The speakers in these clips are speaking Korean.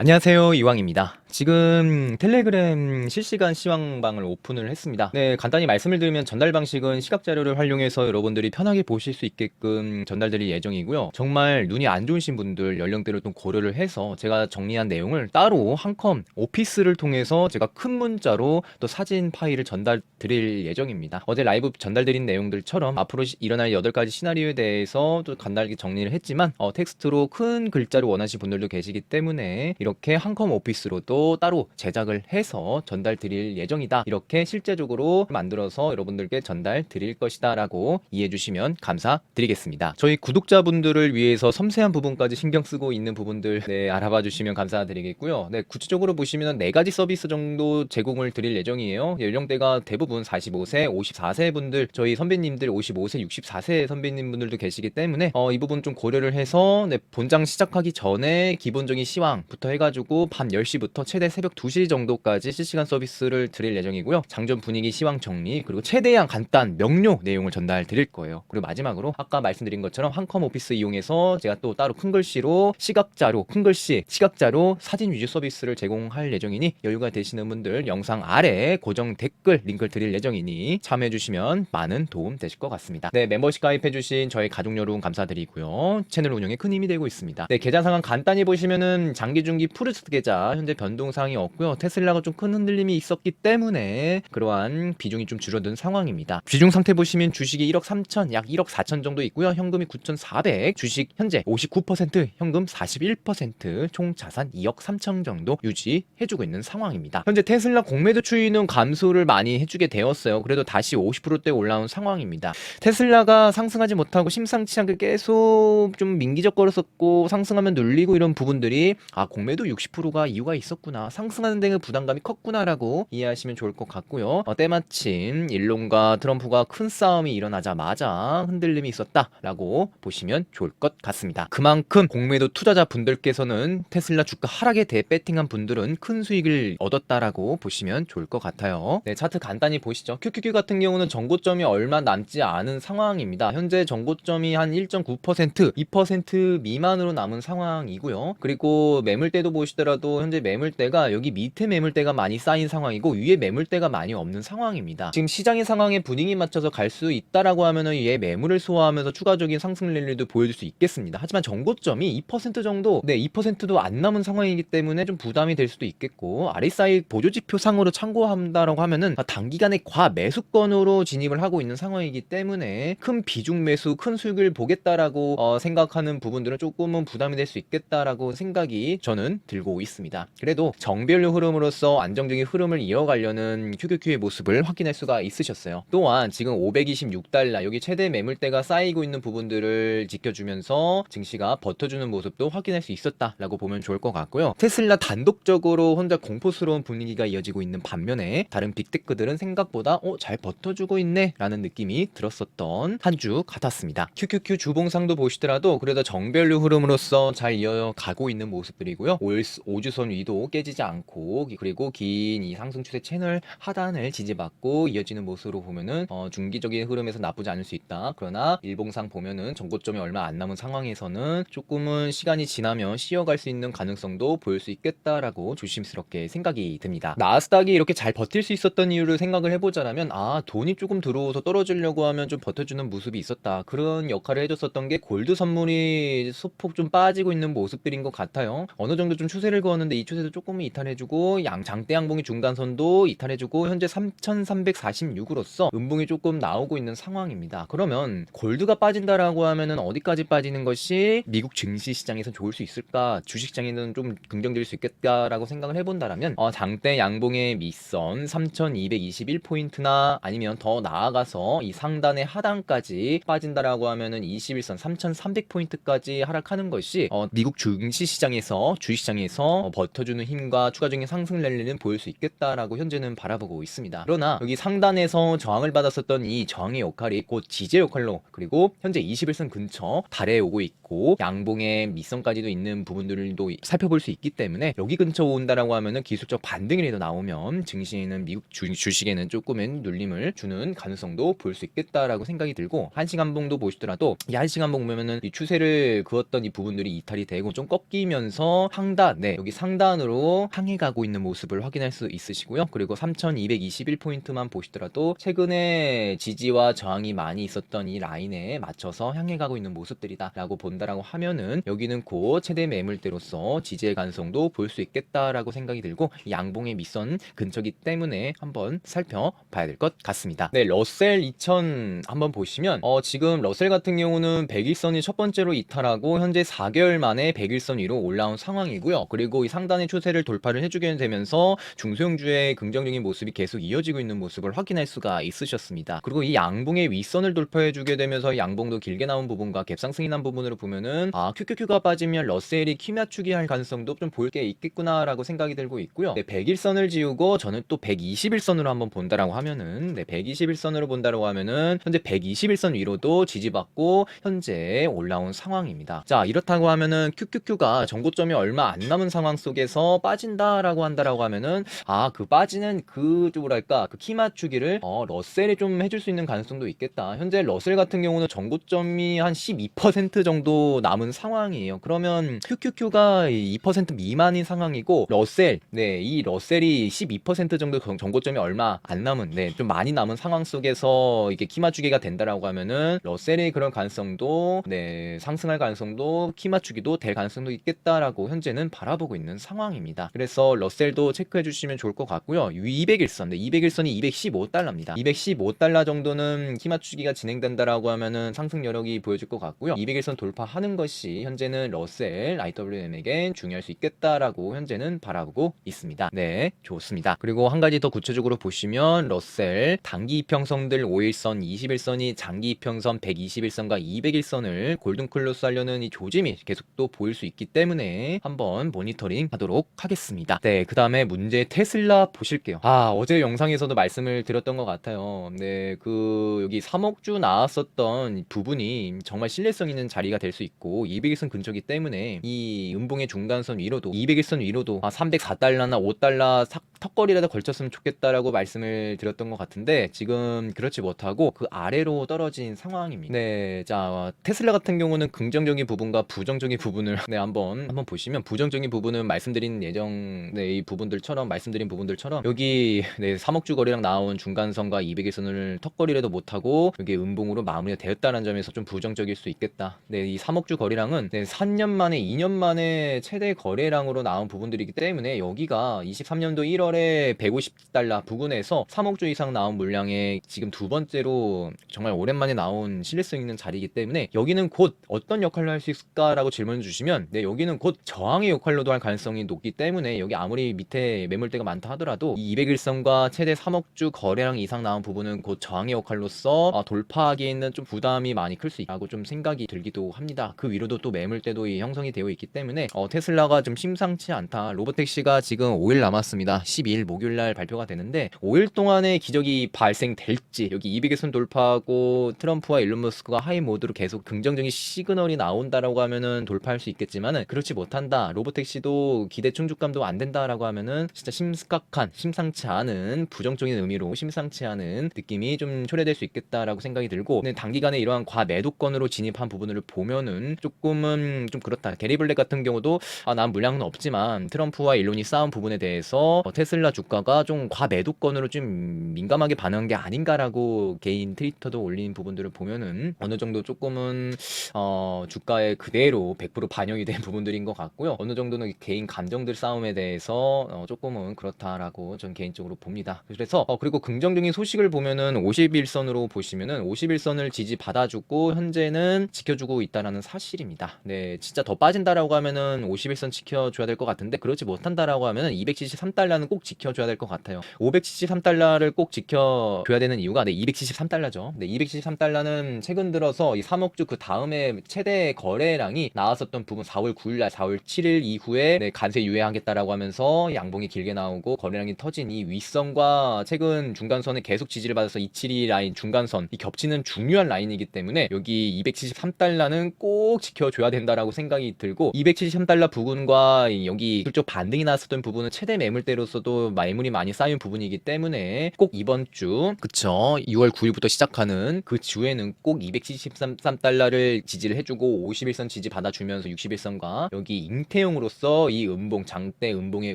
안녕하세요. 이왕입니다. 지금 텔레그램 실시간 시황방을 오픈을 했습니다. 네, 간단히 말씀을 드리면 전달 방식은 시각 자료를 활용해서 여러분들이 편하게 보실 수 있게끔 전달드릴 예정이고요. 정말 눈이 안 좋으신 분들 연령대를 좀 고려를 해서 제가 정리한 내용을 따로 한 컴 오피스를 통해서 제가 큰 문자로 또 사진 파일을 전달 드릴 예정입니다. 어제 라이브 전달드린 내용들처럼 앞으로 시- 일어날 8가지 시나리오에 대해서 또 간단하게 정리를 했지만 어, 텍스트로 큰 글자로 원하시는 분들도 계시기 때문에 이렇게 한 컴 오피스로도 따로 제작을 해서 전달 드릴 예정이다. 이렇게 실제적으로 만들어서 여러분들께 전달 드릴 것이다 라고 이해해 주시면 감사드리겠습니다. 저희 구독자분들을 위해서 섬세한 부분까지 신경 쓰고 있는 부분들 네, 알아봐 주시면 감사드리겠고요. 네, 구체적으로 보시면 네 가지 서비스 정도 제공을 드릴 예정이에요. 연령대가 대부분 45세, 54세 분들, 저희 선배님들 55세, 64세 선배님 분들도 계시기 때문에 어, 이 부분 좀 고려를 해서 네, 본장 시작하기 전에 기본적인 시황부터 해가지고 밤 10시부터 최대 새벽 2시 정도까지 실시간 서비스를 드릴 예정이고요. 장전 분위기 시황 정리 그리고 최대한 간단 명료 내용을 전달 드릴 거예요. 그리고 마지막으로 아까 말씀드린 것처럼 한컴 오피스 이용해서 제가 또 따로 큰 글씨로 시각 자료, 큰 글씨 시각 자료 사진 위주 서비스를 제공할 예정이니 여유가 되시는 분들 영상 아래 고정 댓글 링크를 드릴 예정이니 참여해 주시면 많은 도움 되실 것 같습니다. 네, 멤버십 가입해 주신 저희 가족 여러분 감사드리고요. 채널 운영에 큰 힘이 되고 있습니다. 네, 계좌 상황 간단히 보시면은 장기 중기 푸르스 계좌 현재 변동 사항이 없고요. 테슬라가 좀 큰 흔들림이 있었기 때문에 그러한 비중이 좀 줄어든 상황입니다. 비중 상태 보시면 주식이 1억 3천, 약 1억 4천 정도 있고요. 현금이 9,400, 주식 현재 59%, 현금 41%, 총 자산 2억 3천 정도 유지해주고 있는 상황입니다. 현재 테슬라 공매도 추이는 감소를 많이 해주게 되었어요. 그래도 다시 50%대 올라온 상황입니다. 테슬라가 상승하지 못하고 심상치 않게 계속 좀 민기적 거렸었고 상승하면 눌리고 이런 부분들이 아 공매도 60%가 이유가 있었 구나. 상승하는 데는 부담감이 컸구나라고 이해하시면 좋을 것 같고요. 어, 때마침 일론과 트럼프가 큰 싸움이 일어나자마자 흔들림이 있었다라고 보시면 좋을 것 같습니다. 그만큼 공매도 투자자 분들께서는 테슬라 주가 하락에 대해 배팅한 분들은 큰 수익을 얻었다라고 보시면 좋을 것 같아요. 네 차트 간단히 보시죠. QQQ 같은 경우는 전고점이 얼마 남지 않은 상황입니다. 현재 전고점이 한 1.9% 2% 미만으로 남은 상황이고요. 그리고 매물대도 보시더라도 현재 매물 대가 여기 밑에 매물대가 많이 쌓인 상황이고 위에 매물대가 많이 없는 상황입니다. 지금 시장의 상황에 분위기 맞춰서 갈 수 있다라고 하면은 얘 매물을 소화하면서 추가적인 상승 랠리도 보여줄 수 있겠습니다. 하지만 정고점이 2% 정도, 네, 2%도 안 남은 상황이기 때문에 좀 부담이 될 수도 있겠고 RSI 보조 지표 상으로 참고한다라고 하면은 단기간에 과 매수권으로 진입을 하고 있는 상황이기 때문에 큰 비중 매수, 큰 수익을 보겠다라고 어, 생각하는 부분들은 조금은 부담이 될 수 있겠다라고 생각이 저는 들고 있습니다. 그래도 정별로 흐름으로서 안정적인 흐름을 이어가려는 QQQ의 모습을 확인할 수가 있으셨어요. 또한 지금 526달러 여기 최대 매물대가 쌓이고 있는 부분들을 지켜주면서 증시가 버텨주는 모습도 확인할 수 있었다라고 보면 좋을 것 같고요. 테슬라 단독적으로 혼자 공포스러운 분위기가 이어지고 있는 반면에 다른 빅테크들은 생각보다 어, 잘 버텨주고 있네 라는 느낌이 들었었던 한 주 같았습니다. QQQ 주봉상도 보시더라도 그래도 정별로 흐름으로서 잘 이어가고 있는 모습들이고요. 5주선 위도 깨 지지 않고 그리고 긴 이 상승 추세 채널 하단을 지지받고 이어지는 모습으로 보면은 어, 중기적인 흐름에서 나쁘지 않을 수 있다. 그러나 일봉상 보면은 정고점이 얼마 안 남은 상황에서는 조금은 시간이 지나면 쉬어갈 수 있는 가능성도 보일 수 있겠다라고 조심스럽게 생각이 듭니다. 나스닥이 이렇게 잘 버틸 수 있었던 이유를 생각을 해보자라면 아 돈이 조금 들어오서 떨어지려고 하면 좀 버텨주는 모습이 있었다. 그런 역할을 해줬었던 게 골드 선물이 소폭 좀 빠지고 있는 모습들인 것 같아요. 어느 정도 좀 추세를 그었는데 이 추세도 조금 은 이탈해주고 양 장대 양봉이 중간선도 이탈해주고 현재 3,346으로서 음봉이 조금 나오고 있는 상황입니다. 그러면 골드가 빠진다라고 하면은 어디까지 빠지는 것이 미국 증시 시장에서 좋을 수 있을까? 주식 시장에는 좀 긍정적일 수 있겠다라고 생각을 해본다라면 어, 장대 양봉의 밑선 3,221 포인트나 아니면 더 나아가서 이 상단의 하단까지 빠진다라고 하면은 21선 3,300 포인트까지 하락하는 것이 어, 미국 증시 시장에서 주식 시장에서 어, 버텨주는 힘이 버팀과 추가적인 상승 랠리는 보일 수 있겠다라고 현재는 바라보고 있습니다. 그러나 여기 상단에서 저항을 받았었던 이 저항의 역할이 곧 지지 역할로 그리고 현재 21선 근처 달에 오고 있고 양봉의 밑선까지도 있는 부분들도 살펴볼 수 있기 때문에 여기 근처 온다라고 하면은 기술적 반등이라도 나오면 증시에는 미국 주, 주식에는 조금은 눌림을 주는 가능성도 볼 수 있겠다라고 생각이 들고 한시간 봉도 보시더라도 이 한시간 봉 보면은 이 추세를 그었던 이 부분들이 이탈이 되고 좀 꺾이면서 상단 네 여기 상단으로 향해 가고 있는 모습을 확인할 수 있으시고요. 그리고 3221포인트만 보시더라도 최근에 지지와 저항이 많이 있었던 이 라인에 맞춰서 향해 가고 있는 모습들이다 라고 본다라고 하면은 여기는 곧 최대 매물대로서 지지의 가능성도 볼 수 있겠다라고 생각이 들고 이 양봉의 밑선 근처기 때문에 한번 살펴봐야 될 것 같습니다. 네 러셀 2000 한번 보시면 어 지금 러셀 같은 경우는 100일선이 첫 번째로 이탈하고 현재 4개월 만에 100일선 위로 올라온 상황이고요. 그리고 이 상단의 추세 를 돌파를 해주게 되면서 중소형주의 긍정적인 모습이 계속 이어지고 있는 모습을 확인할 수가 있으셨습니다. 그리고 이 양봉의 윗선을 돌파해주게 되면서 양봉도 길게 나온 부분과 갭상승이 난 부분으로 보면은 아 QQQ가 빠지면 러셀이 키 맞추기 할 가능성도 좀 보일 게 있겠구나라고 생각이 들고 있고요. 네, 100일선을 지우고 저는 또 121선으로 한번 본다라고 하면은 네, 121선으로 본다라고 하면은 현재 121선 위로도 지지받고 현재 올라온 상황입니다. 자 이렇다고 하면은 QQQ가 전고점이 얼마 안 남은 상황 속에서 빠진다라고 한다라고 하면은 아 그 빠지는 그 뭐랄까 그 키 맞추기를 어 러셀이 좀 해줄 수 있는 가능성도 있겠다. 현재 러셀 같은 경우는 전고점이 한 12% 정도 남은 상황이에요. 그러면 QQQ가 2% 미만인 상황이고 러셀 네 이 러셀이 12% 정도 전- 전고점이 얼마 안 남은 네좀 많이 남은 상황 속에서 이게 키 맞추기가 된다라고 하면은 러셀의 그런 가능성도 네 상승할 가능성도 키 맞추기도 될 가능성도 있겠다라고 현재는 바라보고 있는 상황입니다. 그래서 러셀도 체크해 주시면 좋을 것 같고요. 200일선, 네, 200일선이 215달러입니다. 215달러 정도는 키 맞추기가 진행된다라고 하면은 상승 여력이 보여질 것 같고요. 200일선 돌파하는 것이 현재는 러셀 IWM에겐 중요할 수 있겠다라고 현재는 바라보고 있습니다. 네, 좋습니다. 그리고 한 가지 더 구체적으로 보시면 러셀 단기 이평선들 5일선, 20일선이 장기 이평선 121선과 200일선을 골든 클로스 하려는 이 조짐이 계속 또 보일 수 있기 때문에 한번 모니터링 하도록 하겠습니다. 네, 그 다음에 문제 테슬라 보실게요. 아, 어제 영상에서도 말씀을 드렸던 것 같아요. 네, 그, 여기 3억주 나왔었던 부분이 정말 신뢰성 있는 자리가 될 수 있고, 200일선 근처기 때문에 이 음봉의 중간선 위로도, 200일선 위로도 아, 304달러나 5달러 삭, 턱걸이라도 걸쳤으면 좋겠다라고 말씀을 드렸던 것 같은데, 지금 그렇지 못하고 그 아래로 떨어진 상황입니다. 네, 자, 테슬라 같은 경우는 긍정적인 부분과 부정적인 부분을 네, 한번 한번 보시면 부정적인 부분은 말씀드린 예정 네, 이 부분들처럼 말씀드린 부분들처럼 여기 네, 3억 주 거리랑 나온 중간선과 200일선을 턱걸이라도 못하고 여기 음봉으로 마무리가 되었다는 점에서 좀 부정적일 수 있겠다. 네, 이 3억 주 거리랑은 네, 3년 만에 2년 만에 최대 거래량으로 나온 부분들이기 때문에 여기가 23년도 1월에 150달러 부근에서 3억 주 이상 나온 물량에 지금 두 번째로 정말 오랜만에 나온 신뢰성 있는 자리이기 때문에 여기는 곧 어떤 역할을 할 수 있을까라고 질문 주시면 네 여기는 곧 저항의 역할로도 할 가능성이 높기 때문에 여기 아무리 밑에 매물대가 많다 하더라도 이 200일선과 최대 3억주 거래량 이상 나온 부분은 곧 저항의 역할로서 어, 돌파하기에는 좀 부담이 많이 클 수 있다고 좀 생각이 들기도 합니다. 그 위로도 또 매물대도 이 형성이 되어 있기 때문에 어, 테슬라가 좀 심상치 않다. 로보택시가 지금 5일 남았습니다. 12일 목요일 날 발표가 되는데 5일 동안에 기적이 발생될지 여기 200일선 돌파하고 트럼프와 일론 머스크가 하이 모드로 계속 긍정적인 시그널이 나온다라고 하면은 돌파할 수 있겠지만은 그렇지 못한다. 로보택시도 기대 충 족감도 안 된다라고 하면은 진짜 심각한 심상치 않은 부정적인 의미로 심상치 않은 느낌이 좀 초래될 수 있겠다라고 생각이 들고 단기간에 이러한 과매도권으로 진입한 부분을 보면은 조금은 좀 그렇다. 게리 블랙 같은 경우도 아, 난 물량은 없지만 트럼프와 일론이 싸운 부분에 대해서 어, 테슬라 주가가 좀 과매도권으로 좀 민감하게 반응한 게 아닌가라고 개인 트위터도 올린 부분들을 보면은 어느 정도 조금은 어, 주가에 그대로 100% 반영이 된 부분들인 것 같고요. 어느 정도는 개인 감정들 싸움에 대해서 어, 조금은 그렇다라고 전 개인적으로 봅니다. 그래서 어, 그리고 긍정적인 소식을 보면은 51선으로 보시면은 51선을 지지 받아주고 현재는 지켜주고 있다라는 사실입니다. 네, 진짜 더 빠진다라고 하면은 51선 지켜줘야 될 것 같은데 그렇지 못한다라고 하면은 273달러는 꼭 지켜줘야 될 것 같아요. 573달러를 꼭 지켜줘야 되는 이유가 네, 273달러죠. 네, 273달러는 최근 들어서 이 3억주 그 다음에 최대 거래량이 나왔었던 부분 4월 9일날 4월 7일 이후에 네, 간세 유예 기회하겠다라고 하면서 양봉이 길게 나오고 거래량이 터진 이 윗선과 최근 중간선에 계속 지지를 받아서 272 라인 중간선 이 겹치는 중요한 라인이기 때문에 여기 273달러는 꼭 지켜줘야 된다라고 생각이 들고 273달러 부분과 이 여기 그쪽 반등이 나왔었던 부분은 최대 매물대로서도 매물이 많이 쌓인 부분이기 때문에 꼭 이번 주 그쵸 6월 9일부터 시작하는 그 주에는 꼭 273달러를 지지를 해주고 51선 지지 받아주면서 61선과 여기 잉태용으로서 이 음봉 장대 음봉의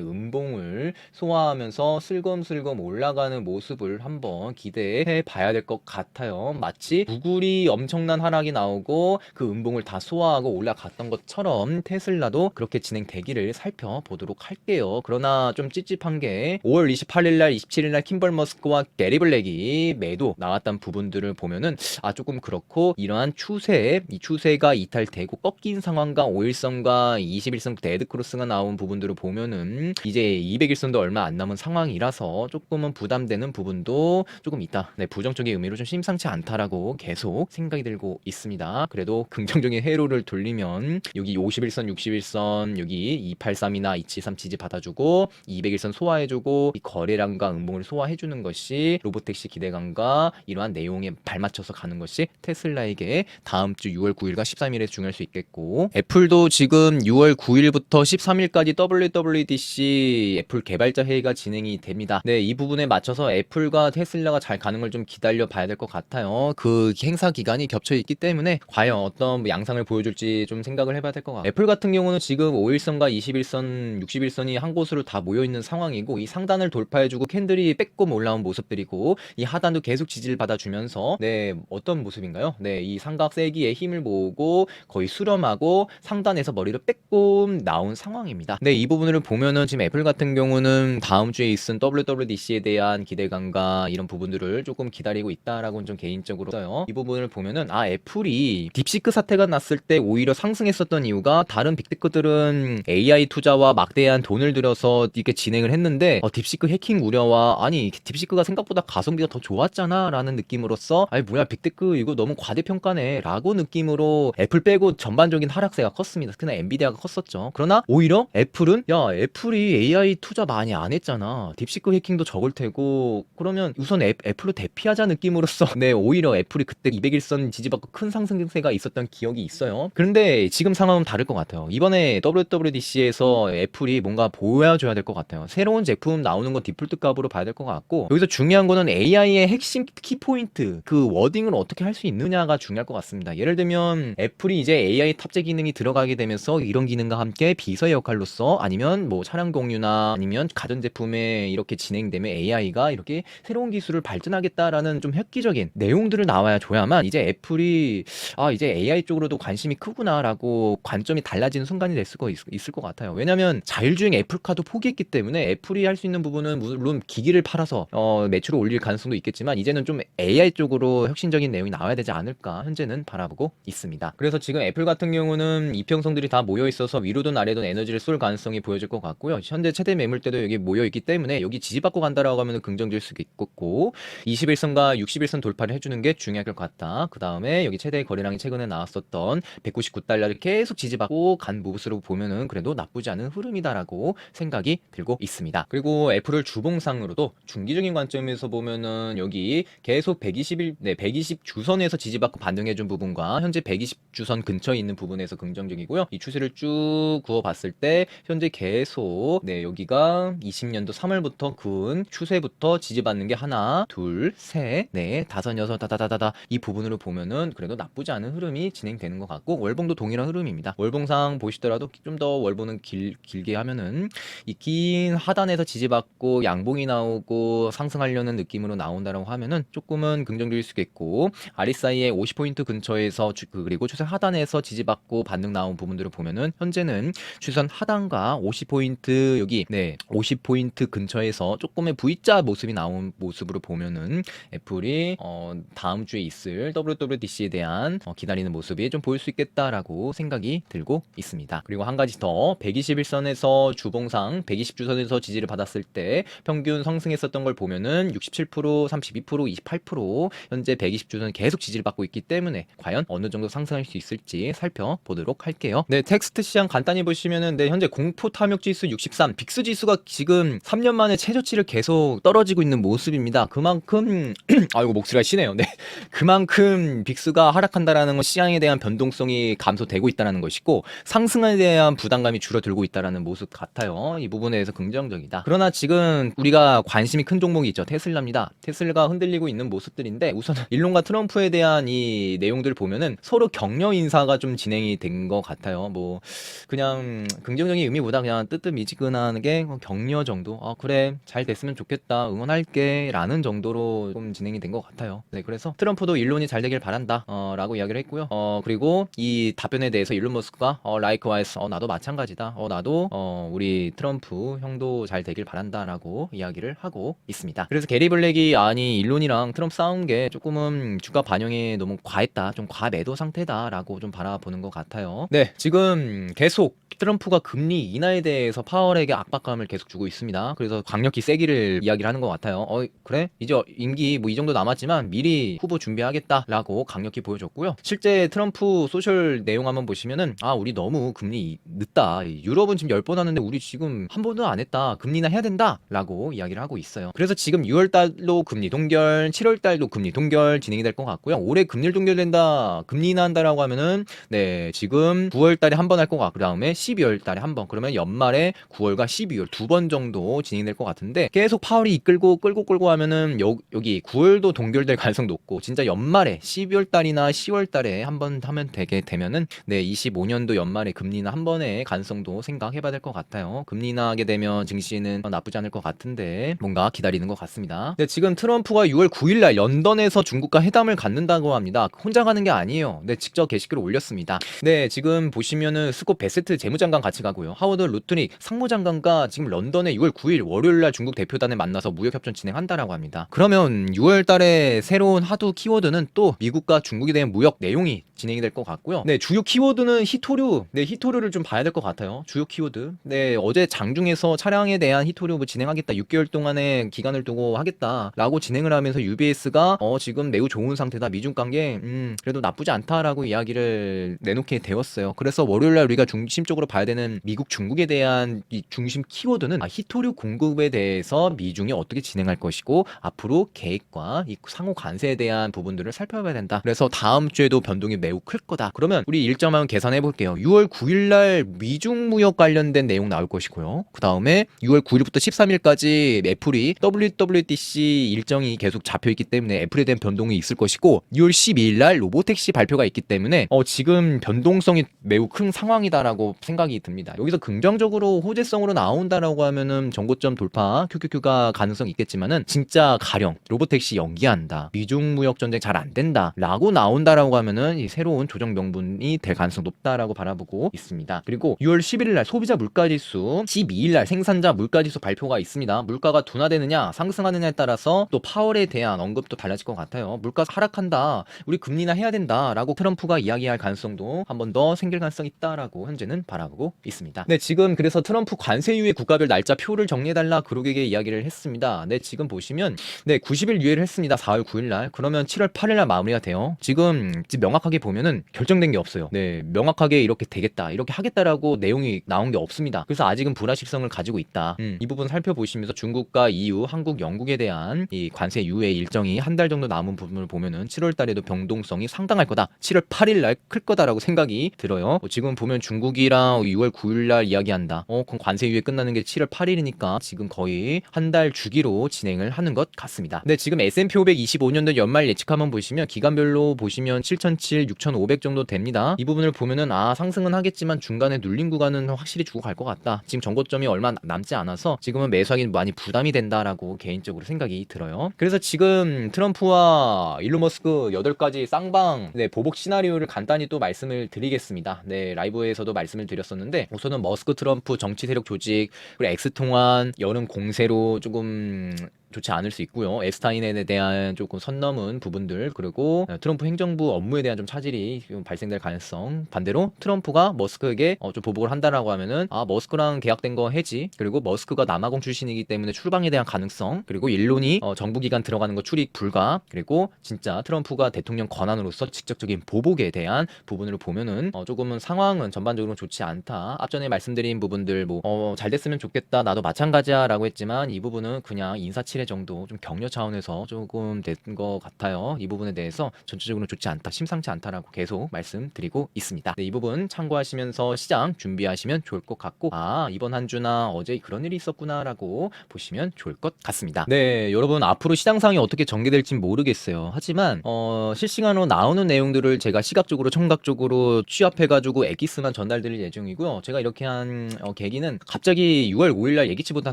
음봉을 소화하면서 슬금슬금 올라가는 모습을 한번 기대해 봐야 될 것 같아요. 마치 구글이 엄청난 하락이 나오고 그 음봉을 다 소화하고 올라갔던 것처럼 테슬라도 그렇게 진행되기를 살펴보도록 할게요. 그러나 좀 찝찝한 게 5월 28일 날, 27일 날 킴벌 머스크와 게리 블랙이 매도 나왔던 부분들을 보면은 아 조금 그렇고 이러한 추세, 이 추세가 이탈되고 꺾인 상황과 5일선과 21선 데드 크로스가 나온 부분들을 보면은 이제 200일선도 얼마 안 남은 상황이라서 조금은 부담되는 부분도 조금 있다. 네, 부정적인 의미로 좀 심상치 않다라고 계속 생각이 들고 있습니다. 그래도 긍정적인 회로를 돌리면 여기 51선, 61선, 여기 283이나 273 지지 받아주고 201선 소화해주고 이 거래량과 음봉을 소화해주는 것이 로보택시 기대감과 이러한 내용에 발맞춰서 가는 것이 테슬라에게 다음 주 6월 9일과 13일에 중요할 수 있겠고 애플도 지금 6월 9일부터 13일까지 WWDC 애플 개발자 회의가 진행이 됩니다. 네, 이 부분에 맞춰서 애플과 테슬라가 잘 가는 걸 좀 기다려 봐야 될 것 같아요. 그 행사 기간이 겹쳐 있기 때문에 과연 어떤 뭐 양상을 보여줄지 좀 생각을 해봐야 될 것 같아요. 애플 같은 경우는 지금 5일선과 21선, 61선이 한 곳으로 다 모여 있는 상황이고 이 상단을 돌파해주고 캔들이 빼꼼 올라온 모습들이고 이 하단도 계속 지지를 받아주면서 네 어떤 모습인가요? 네 이 삼각 세기에 힘을 모으고 거의 수렴하고 상단에서 머리를 빼꼼 나온 상황입니다. 네 이 부분을 보면은 지금 애플 같은 경우는 다음 주에 있은 WWDC에 대한 기대감과 이런 부분들을 조금 기다리고 있다라고는 좀 개인적으로 써요. 이 부분을 보면은 아 애플이 딥시크 사태가 났을 때 오히려 상승했었던 이유가 다른 빅테크들은 AI 투자와 막대한 돈을 들여서 이렇게 진행을 했는데 어, 딥시크 해킹 우려와 아니 딥시크가 생각보다 가성비가 더 좋았잖아라는 느낌으로써 아니 뭐야 빅테크 이거 너무 과대평가네라고 느낌으로 애플 빼고 전반적인 하락세가 컸습니다. 특히나 엔비디아가 컸었죠. 그러나 오히려 애플은 야 애플이 AI 투자 많이 안 했잖아. 딥시크 해킹도 적을 테고 그러면 우선 애, 애플로 대피하자 느낌으로써 네 오히려 애플이 그때 200일선 지지받고 큰 상승세가 있었던 기억이 있어요. 그런데 지금 상황은 다를 것 같아요. 이번에 WWDC에서 애플이 뭔가 보여줘야 될 것 같아요. 새로운 제품 나오는 건 디폴트 값으로 봐야 될 것 같고 여기서 중요한 거는 AI의 핵심 키포인트 그 워딩을 어떻게 할 수 있느냐가 중요할 것 같습니다. 예를 들면 애플이 이제 AI 탑재 기능이 들어가게 되면서 이런 기능과 함께 비서의 역할로서 아니면 뭐 차량 공유나 아니면 가전 제품에 이렇게 진행되면 AI가 이렇게 새로운 기술을 발전하겠다라는 좀 획기적인 내용들을 나와야 줘야만 이제 애플이 아 이제 AI 쪽으로도 관심이 크구나라고 관점이 달라지는 순간이 될 수가 있, 있을 것 같아요. 왜냐하면 자율주행 애플카도 포기했기 때문에 애플이 할 수 있는 부분은 물론 기기를 팔아서 어, 매출을 올릴 가능성도 있겠지만 이제는 좀 AI 쪽으로 혁신적인 내용이 나와야 되지 않을까 현재는 바라보고 있습니다. 그래서 지금 애플 같은 경우는 이평성들이 다 모여 있어서 위로든 아래든 에너지를 쏠 가능성 이 보여질 것 같고요. 현재 최대 매물대도 여기 모여 있기 때문에 여기 지지받고 간다라고 하면 긍정적일 수 있겠고 21선과 61선 돌파를 해주는 게 중요할 것 같다. 그 다음에 여기 최대 거래량이 최근에 나왔었던 199달러를 계속 지지받고 간 모습으로 보면은 그래도 나쁘지 않은 흐름이다라고 생각이 들고 있습니다. 그리고 애플을 주봉상으로도 중기적인 관점에서 보면은 여기 계속 121, 네, 120 주선에서 지지받고 반등해준 부분과 현재 120 주선 근처에 있는 부분에서 긍정적이고요. 이 추세를 쭉 그어봤을 때 현재 계속 네 여기가 20년도 3월부터 근 추세부터 지지받는 게 하나, 둘, 셋, 넷, 다섯, 여섯, 다다다다다 이 부분으로 보면은 그래도 나쁘지 않은 흐름이 진행되는 것 같고 월봉도 동일한 흐름입니다. 월봉상 보시더라도 좀 더 월봉은 길, 길게 하면은 이 긴 하단에서 지지받고 양봉이 나오고 상승하려는 느낌으로 나온다라고 하면은 조금은 긍정적일 수 있겠고 RSI의 50포인트 근처에서 주- 그- 그리고 추세 하단에서 지지받고 반등 나온 부분들을 보면은 현재는 추선 하단과 50포인트 여기 네 50포인트 근처에서 조금의 V자 모습이 나온 모습으로 보면은 애플이 어, 다음 주에 있을 WWDC에 대한 어, 기다리는 모습이 좀 보일 수 있겠다라고 생각이 들고 있습니다. 그리고 한 가지 더 121선에서 주봉상 120주선에서 지지를 받았을 때 평균 상승했었던 걸 보면은 67%, 32%, 28% 현재 120주선 계속 지지를 받고 있기 때문에 과연 어느 정도 상승할 수 있을지 살펴보도록 할게요. 네, 텍스트 시장 간단히 보시면은 네, 현재 공, 공포 탐욕 지수 63, 빅스 지수가 지금 3년 만에 최저치를 계속 떨어지고 있는 모습입니다. 그만큼 아이고 목소리가 시네요. 네. 그만큼 빅스가 하락한다라는 건 시장에 대한 변동성이 감소되고 있다는 것이고 상승에 대한 부담감이 줄어들고 있다는 모습 같아요. 이 부분에 대해서 긍정적이다. 그러나 지금 우리가 관심이 큰 종목이 있죠. 테슬라입니다. 테슬라가 흔들리고 있는 모습들인데 우선 일론과 트럼프에 대한 이 내용들을 보면은 서로 격려 인사가 좀 진행이 된 것 같아요. 뭐 그냥 긍정적인 의미 보다 그냥 뜨뜻미지근하게 격려 정도. 아 그래 잘 됐으면 좋겠다 응원할게 라는 정도로 좀 진행이 된 것 같아요. 네 그래서 트럼프도 일론이 잘 되길 바란다 어, 라고 이야기를 했고요. 어 그리고 이 답변에 대해서 일론 머스크가 어 라이크와이스 어 나도 마찬가지다. 어 나도 어 우리 트럼프 형도 잘 되길 바란다 라고 이야기를 하고 있습니다. 그래서 게리 블랙이 아니 일론이랑 트럼프 싸운 게 조금은 주가 반영이 너무 과했다. 좀 과매도 상태다 라고 좀 바라보는 것 같아요. 네, 지금 계속 트럼프가 금리 인하에 대해서 파월에게 압박감을 계속 주고 있습니다. 그래서 강력히 세기를 이야기를 하는 것 같아요. 어, 그래? 이제 임기 뭐 이 정도 남았지만 미리 후보 준비하겠다라고 강력히 보여줬고요. 실제 트럼프 소셜 내용 한번 보시면은 아, 우리 너무 금리 늦다. 유럽은 지금 10번 하는데 우리 지금 한 번도 안 했다. 금리 인하 해야 된다라고 이야기를 하고 있어요. 그래서 지금 6월 달로 금리 동결, 7월 달도 금리 동결 진행이 될 것 같고요. 올해 금리 동결된다. 금리 인하한다라고 하면은 네, 지금 9월 달에 한 번 할 것 같고 그다음에 12월 달에 한 번. 그러면 연말에 9월과 12월 두 번 정도 진행될 것 같은데 계속 파월이 이끌고 끌고 끌고 하면은 여, 여기 9월도 동결될 가능성 높고 진짜 연말에 12월 달이나 10월 달에 한 번 하면 되게 되면은 네, 25년도 연말에 금리나 한 번의 가능성도 생각해 봐야 될 것 같아요. 금리나 하게 되면 증시는 나쁘지 않을 것 같은데 뭔가 기다리는 것 같습니다. 네, 지금 트럼프가 6월 9일 날 런던에서 중국과 회담을 갖는다고 합니다. 혼자 가는 게 아니에요. 네, 직접 게시글을 올렸습니다. 네, 지금 보시면은 스콧 베세트 재무장관 같이 가고요. 하 워드 루트닉 상무장관과 지금 런던에 6월 9일 월요일 날 중국 대표단을 만나서 무역 협정 진행한다라고 합니다. 그러면 6월 달에 새로운 하두 키워드는 또 미국과 중국에 대한 무역 내용이 진행이 될 것 같고요. 네, 주요 키워드는 히토류. 네, 히토류를 좀 봐야 될 것 같아요. 주요 키워드. 네, 어제 장중에서 차량에 대한 히토류 뭐 진행하겠다. 6개월 동안의 기간을 두고 하겠다라고 진행을 하면서 UBS가 어 지금 매우 좋은 상태다. 미중 관계 음 그래도 나쁘지 않다라고 이야기를 내놓게 되었어요. 그래서 월요일 날 우리가 중심적으로 봐야 되는 미국 중국에 대한 이 중심 키워드는 아, 히토류 공급에 대해서 미중이 어떻게 진행할 것이고 앞으로 계획과 이 상호 관세에 대한 부분들을 살펴봐야 된다. 그래서 다음 주에도 변동이 매우 클 거다. 그러면 우리 일정 한번 계산해 볼게요. 6월 9일 날 미중 무역 관련된 내용 나올 것이고요. 그 다음에 6월 9일부터 13일까지 애플이 WWDC 일정이 계속 잡혀 있기 때문에 애플에 대한 변동이 있을 것이고 6월 12일 날 로보택시 발표가 있기 때문에 어 지금 변동성이 매우 큰 상황이다라고 생각이 듭니다. 여기서 긍정적으로 호재성으로 나온다라고 하면은 정고점 돌파 QQQ가 가능성 있겠지만은 진짜 가령 로보택시 연기한다. 미중 무역 전쟁 잘 안 된다라고 나온다라고 하면은 이 새로운 조정 명분이 될 가능성 높다라고 바라보고 있습니다. 그리고 6월 11일 날 소비자 물가지수, 12일 날 생산자 물가지수 발표가 있습니다. 물가가 둔화되느냐 상승하느냐에 따라서 또 파월에 대한 언급도 달라질 것 같아요. 물가 하락한다. 우리 금리나 해야 된다라고 트럼프가 이야기할 가능성도 한 번 더 생길 가능성이 있다라고 현재는 바라보고 있습니다. 네, 지금 그래서 트럼프 관세 유예 국가별 날짜 표를 정리해달라 그룹에게 이야기를 했습니다. 네, 지금 보시면 네, 90일 유예를 했습니다. 4월 9일 날. 그러면 7월 8일 날 마무리가 돼요. 지금 명확하게 보면은 결정된 게 없어요. 네, 명확하게 이렇게 되겠다, 이렇게 하겠다라고 내용이 나온 게 없습니다. 그래서 아직은 불확실성을 가지고 있다. 음, 이 부분 살펴보시면서 중국과 EU, 한국, 영국에 대한 이 관세 유예 일정이 한 달 정도 남은 부분을 보면은 7월 달에도 변동성이 상당할 거다. 7월 8일 날 클 거다라고 생각이 들어요. 어, 지금 보면 중국이랑 6월 9일 날 이야기한다. 어, 그럼 관세 유예 끝나는 게 7월 8일이니까 지금 거의 한 달 주기로 진행을 하는 것 같습니다. 근데 지금 S&P 500 25년도 연말 예측 한번 보시면 기간별로 보시면 7,700, 6,500 정도 됩니다. 이 부분을 보면은 아 상승은 하겠지만 중간에 눌린 구간은 확실히 주고 갈 것 같다. 지금 정고점이 얼마 남지 않아서 지금은 매수하기 많이 부담이 된다라고 개인적으로 생각이 들어요. 그래서 지금 트럼프와 일론 머스크 8가지 쌍방 네, 보복 시나리오를 간단히 또 말씀을 드리겠습니다. 네, 라이브에서도 말씀을 드렸었는데 우선은 머스크 트럼프 정치 세력 조직 그리고 엑스 통한 여름 공세로 조금 좋지 않을 수 있고요. 에스타인에 대한 조금 선 넘은 부분들 그리고 트럼프 행정부 업무에 대한 좀 차질이 좀 발생될 가능성. 반대로 트럼프가 머스크에게 어, 좀 보복을 한다라고 하면은 아 머스크랑 계약된 거 해지. 그리고 머스크가 남아공 출신이기 때문에 출방에 대한 가능성. 그리고 일론이 어, 정부 기관 들어가는 거 출입 불가. 그리고 진짜 트럼프가 대통령 권한으로서 직접적인 보복에 대한 부분을 보면은 어, 조금은 상황은 전반적으로 좋지 않다. 앞전에 말씀드린 부분들 뭐 어, 잘 됐으면 좋겠다. 나도 마찬가지야라고 했지만 이 부분은 그냥 인사치레 정도 좀 격려 차원에서 조금 된 것 같아요. 이 부분에 대해서 전체적으로 좋지 않다, 심상치 않다라고 계속 말씀드리고 있습니다. 네, 이 부분 참고하시면서 시장 준비하시면 좋을 것 같고 아 이번 한 주나 어제 그런 일이 있었구나라고 보시면 좋을 것 같습니다. 네, 여러분 앞으로 시장 상황이 어떻게 전개될지 모르겠어요. 하지만 어, 실시간으로 나오는 내용들을 제가 시각적으로 청각적으로 취합해가지고 엑기스만 전달드릴 예정이고요. 제가 이렇게 한 어, 계기는 갑자기 6월 5일날 예기치 못한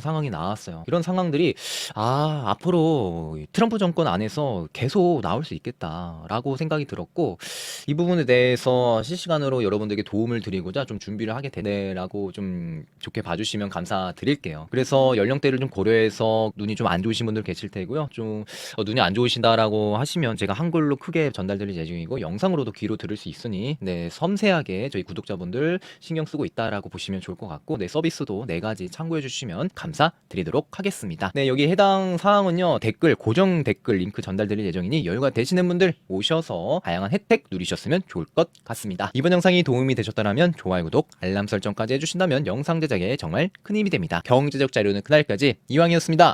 상황이 나왔어요. 이런 상황들이 아 앞으로 트럼프 정권 안에서 계속 나올 수 있겠다라고 생각이 들었고 이 부분에 대해서 실시간으로 여러분들에게 도움을 드리고자 좀 준비를 하게 되네라고 좀 좋게 봐주시면 감사드릴게요. 그래서 연령대를 좀 고려해서 눈이 좀 안 좋으신 분들 계실 테고요. 좀 어, 눈이 안 좋으신다라고 하시면 제가 한글로 크게 전달드릴 예정이고 영상으로도 귀로 들을 수 있으니 네 섬세하게 저희 구독자분들 신경 쓰고 있다라고 보시면 좋을 것 같고 네 서비스도 네 가지 참고해 주시면 감사드리도록 하겠습니다. 네 여기 사항은요 댓글 고정 댓글 링크 전달드릴 예정이니 여유가 되시는 분들 오셔서 다양한 혜택 누리셨으면 좋을 것 같습니다. 이번 영상이 도움이 되셨다면 좋아요 구독 알람 설정까지 해주신다면 영상 제작에 정말 큰 힘이 됩니다. 경제적 자료는 그날까지 이왕이었습니다.